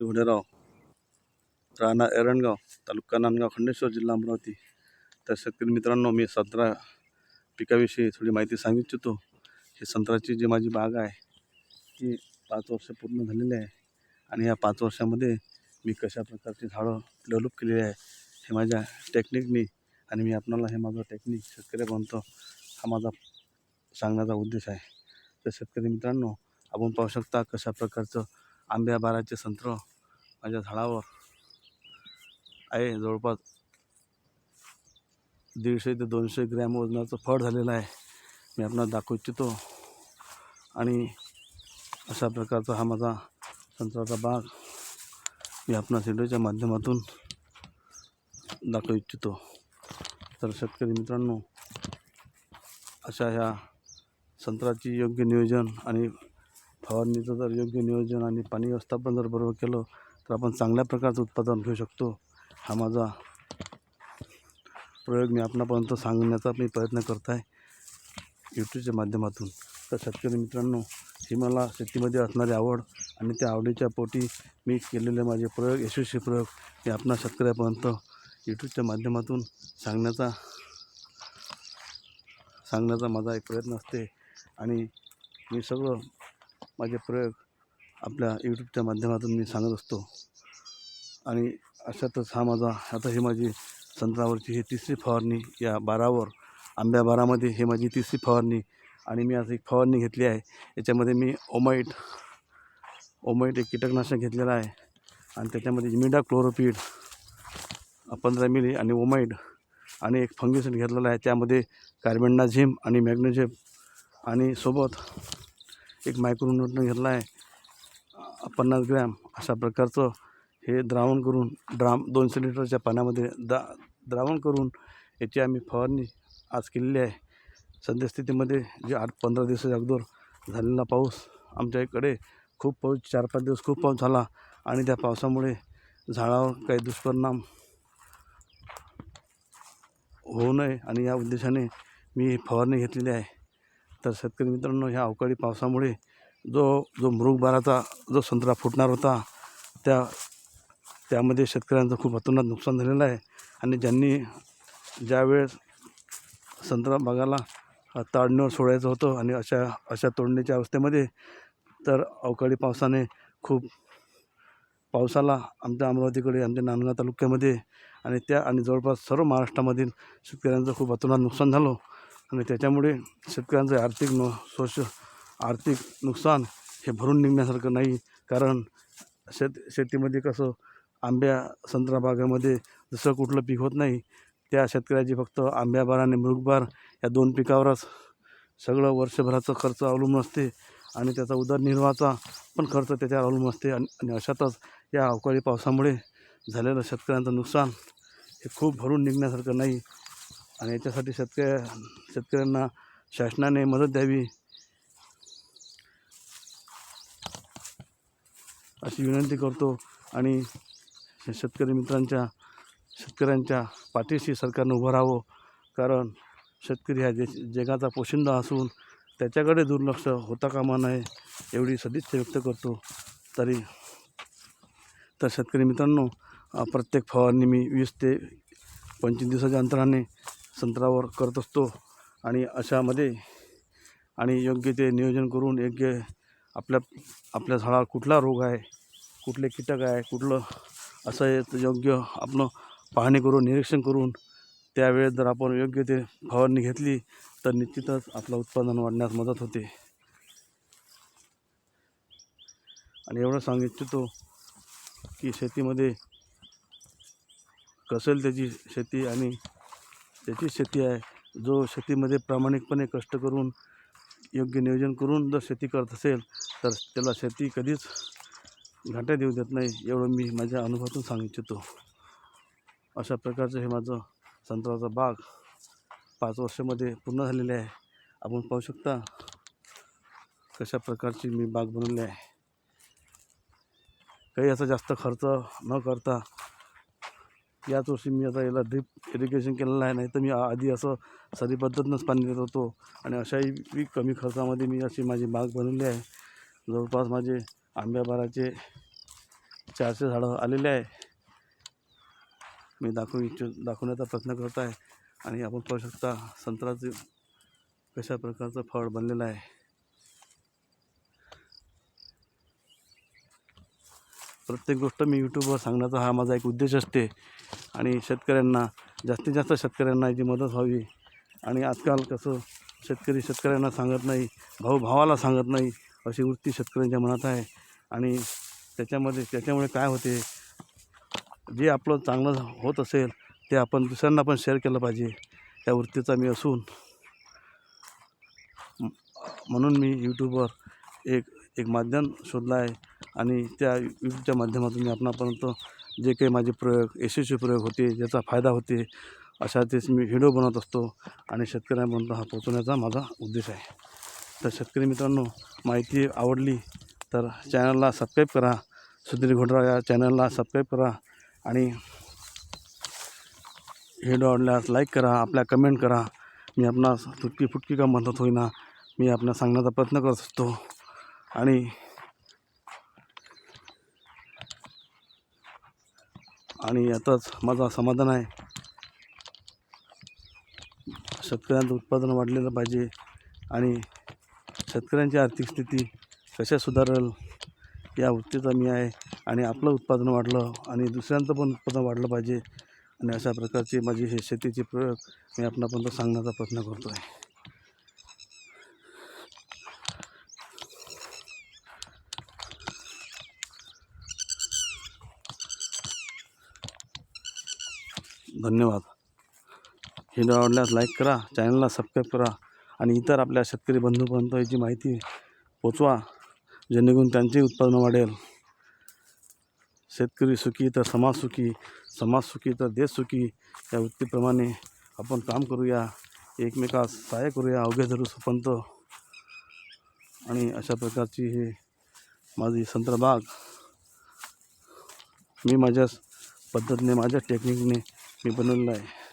घोडेराव राणा एरणगाव तालुका नांदगाव खंडेश्वर जिल्हा अमरावती. तर शेतकरी मित्रांनो मी संत्रा पिकाविषयी थोडी माहिती सांगू इच्छितो. ही संत्र्याची जी माझी बाग आहे ती पाच वर्ष पूर्ण झालेली आहे आणि या पाच वर्षामध्ये मी कशा प्रकारची झाडं डेव्हलप केलेली आहे हे माझ्या टेक्निकनी आणि मी आपणाला हे माझं टेक्निक शेतकऱ्यापर्यंत हा माझा सांगण्याचा उद्देश आहे. तर शेतकरी मित्रांनो आपण पाहू शकता कशा प्रकारचं आंब्या बाराचे संत्र माझ्या झाडावर आहे. जवळपास दीडशे ते दोनशे ग्रॅम वजनाचं फळ झालेलं आहे. मी आपणास दाखवू इच्छितो. आणि अशा प्रकारचा हा माझा संत्र्याचा बाग मी आपणा व्हिडिओच्या माध्यमातून दाखवू इच्छितो. तर शेतकरी मित्रांनो अशा ह्या संत्र्याची योग्य नियोजन आणि फवारणीचं जर योग्य नियोजन आणि पाणी व्यवस्थापन जर बरोबर केलं तर आपण चांगल्या प्रकारचं उत्पादन घेऊ शकतो. हा माझा प्रयोग मी आपणापर्यंत सांगण्याचा मी प्रयत्न करत आहे. यूट्यूबच्या माध्यमातून. तर शेतकरी मित्रांनो ही मला शेतीमध्ये असणारी आवड आणि त्या आवडीच्या पोटी मी केलेले माझे प्रयोग यशस्वी प्रयोग मी आपणा शेतकऱ्यापर्यंत यूट्यूबच्या माध्यमातून सांगण्याचा सांगण्याचा माझा एक प्रयत्न असते. आणि मी सगळं माझे प्रयोग आपल्या यूट्यूबच्या माध्यमातून मी सांगत असतो. आणि अशातच हा माझा आता ही माझी संत्रावरची ही तिसरी फवारणी या बारावर आंब्या बारामध्ये ही माझी तिसरी फवारणी आणि मी आज एक फवारणी घेतली आहे. याच्यामध्ये मी ओमाईट ओमाईट एक कीटकनाशक घेतलेलं आहे. आणि त्याच्यामध्ये इमिडा क्लोरोपीड पंधरा मिली आणि ओमाईड आणि एक फंगिसाईड घेतलेला आहे. त्यामध्ये कार्बेंडाझिम आणि मॅग्नेशियम आणि सोबत एक मायक्रोन्यूटन घेतला आहे. पन्नास ग्रॅम अशा प्रकारचं हे द्रावण करून ड्राम दोनशे लिटरच्या पाण्यामध्ये दा द्रावण करून याची आम्ही फवारणी आज केलेली आहे. सद्यस्थितीमध्ये जे आठ पंधरा दिवसाच्या अगोदर झालेला पाऊस आमच्या इकडे खूप पाऊस चार पाच दिवस खूप पाऊस झाला आणि त्या पावसामुळे झाडावर काही दुष्परिणाम होऊ नये आणि या उद्देशाने मी फवारणी घेतलेली आहे. तर शेतकरी मित्रांनो ह्या अवकाळी पावसामुळे जो जो मृगबाराचा जो संत्रा फुटणार होता त्या त्यामध्ये शेतकऱ्यांचं खूप अतोनात नुकसान झालेलं आहे. आणि ज्यांनी ज्यावेळेस संत्रा बागाला ताडणीवर सोडायचं होतं आणि अशा अशा तोडणीच्या अवस्थेमध्ये तर अवकाळी पावसाने खूप पावसाला आमच्या अमरावतीकडे आमच्या नांदगाव तालुक्यामध्ये आणि त्या आणि जवळपास सर्व महाराष्ट्रामधील शेतकऱ्यांचं खूप अतोनात नुकसान झालं. आणि त्याच्यामुळे शेतकऱ्यांचं आर्थिक नु सोश आर्थिक नुकसान हे भरून निघण्यासारखं नाही. कारण शेत शेतीमध्ये कसं आंब्या संत्रा बागामध्ये जसं कुठलं पीक होत नाही त्या शेतकऱ्याची फक्त आंब्याबार आणि मृगबार या दोन पिकावरच सगळं वर्षभराचं खर्च अवलंबून असते आणि त्याचा उदरनिर्वाहाचा पण खर्च त्याच्यावर अवलंबून असते आणि आणि अशातच या अवकाळी पावसामुळे झालेलं शेतकऱ्यांचं नुकसान हे खूप भरून निघण्यासारखं नाही. आणि याच्यासाठी शेतकऱ्या शेतकऱ्यांना शासनाने मदत द्यावी अशी विनंती करतो. आणि शेतकरी मित्रांच्या शेतकऱ्यांच्या पाठीशी सरकारनं उभं राहावं. कारण शेतकरी हा देश जगाचा पोशिंदा असून त्याच्याकडे दुर्लक्ष होता कामा नये एवढी सदिच्छा व्यक्त करतो. तरी तर शेतकरी मित्रांनो प्रत्येक फवारणी मी वीस ते पंचवीस दिवसाच्या अंतराने संत्रावर करत असतो आणि अशामध्ये आणि योग्य ते नियोजन करून योग्य आपल्या आपल्या झाडावर कुठला रोग आहे कुठले कीटक आहे कुठलं असं आहे योग्य आपण पाहणी करून निरीक्षण करून त्यावेळेस जर आपण योग्य ते फवारणी घेतली तर निश्चितच आपलं उत्पादन वाढण्यास मदत होते. आणि एवढं सांगू इच्छितो की शेतीमध्ये कसेल त्याची शेती आणि त्याची शेती आहे. जो शेतीमध्ये प्रामाणिकपणे कष्ट करून योग्य नियोजन करून जर शेती करत असेल तर त्याला शेती कधीच घाट्या देऊ देत नाही एवढं मी माझ्या अनुभवातून सांगू इच्छितो. अशा प्रकारचं हे माझं संत्र्याचा बाग पाच वर्षामध्ये पूर्ण झालेले आहे. आपण पाहू शकता कशा प्रकारची मी बाग बनवली आहे. काही असा जास्त खर्च न करता याच वर्षी मी आता याला ड्रिप इरिगेशन केलेलं आहे. नाही तर मी आ- आधी असं सरी पद्धतीनंच पाणी देत होतो. आणि अशाही कमी खर्चामध्ये मी अशी माझी बाग बनवली आहे. जवळपास माझे आंब्याबाराचे चारशे झाडं आलेले आहे. मी दाखवू इच्छित दाखवण्याचा प्रयत्न करत आहे. आणि आपण पाहू शकता संत्र्याचे कशा प्रकारचं फळ बनलेलं आहे. प्रत्येक गोष्ट मी यूट्यूबवर सांगण्याचा हा माझा एक उद्देश असते. आणि शेतकऱ्यांना जास्तीत जास्त शेतकऱ्यांना याची मदत व्हावी. आणि आजकाल कसं शेतकरी शेतकऱ्यांना सांगत नाही भाऊ भावाला सांगत नाही अशी वृत्ती शेतकऱ्यांच्या मनात आहे. आणि त्याच्यामध्ये त्याच्यामुळे काय होते जे आपलं चांगलं होत असेल ते आपण दुसऱ्यांना पण शेअर केलं पाहिजे. त्या वृत्तीचा मी असून. म्हणून मी यूट्यूबवर एक एक माध्यम शोधला आहे. आणि त्या यूट्यूबच्या माध्यमातून मी आपणापर्यंत जे काही माझे प्रयोग यशस्वी प्रयोग होते ज्याचा फायदा होते अशा तेच मी व्हिडिओ बनवत असतो. आणि शेतकऱ्यांपर्यंत हा पोचवण्याचा माझा उद्देश आहे. तर शेतकरी मित्रांनो माहिती आवडली तर चॅनलला सबस्क्राईब करा. सुधीर घोडराव या चॅनलला सबस्क्राईब करा. आणि व्हिडिओ आवडल्यास लाईक करा आपल्या कमेंट करा. मी आपणास तुटकी फुटकी का मदत होईना मी आपल्या सांगण्याचा प्रयत्न करत असतो. आणि आणि यातच माझं समाधान आहे. शेतकऱ्यांचं उत्पादन वाढलेलं पाहिजे आणि शेतकऱ्यांची आर्थिक स्थिती कशा सुधारेल या वृत्तीचा मी आहे आणि आपलं उत्पादन वाढलं आणि दुसऱ्यांचं पण उत्पादन वाढलं पाहिजे. आणि अशा प्रकारची माझी हे शेतीचे प्रयोग मी आपणापर्यंत सांगण्याचा प्रयत्न करतो आहे धन्यवाद. व्हिडिओ आवडल्यास लाईक करा चॅनलला सबस्क्राईब करा आणि इतर आपल्या शेतकरी बंधूपर्यंत याची माहिती पोचवा जेणेकरून त्यांचे उत्पन्न वाढेल. शेतकरी सुखी तर समाज सुखी समाज सुखी तर देश सुखी या वृत्तीप्रमाणे आपण काम करूया एकमेकास सहाय्य करूया अवघे धरू सपंत. आणि अशा प्रकारची ही माझी संत्रबाग मी माझ्या पद्धतीने माझ्या टेक्निकने मी बनवलेलं आहे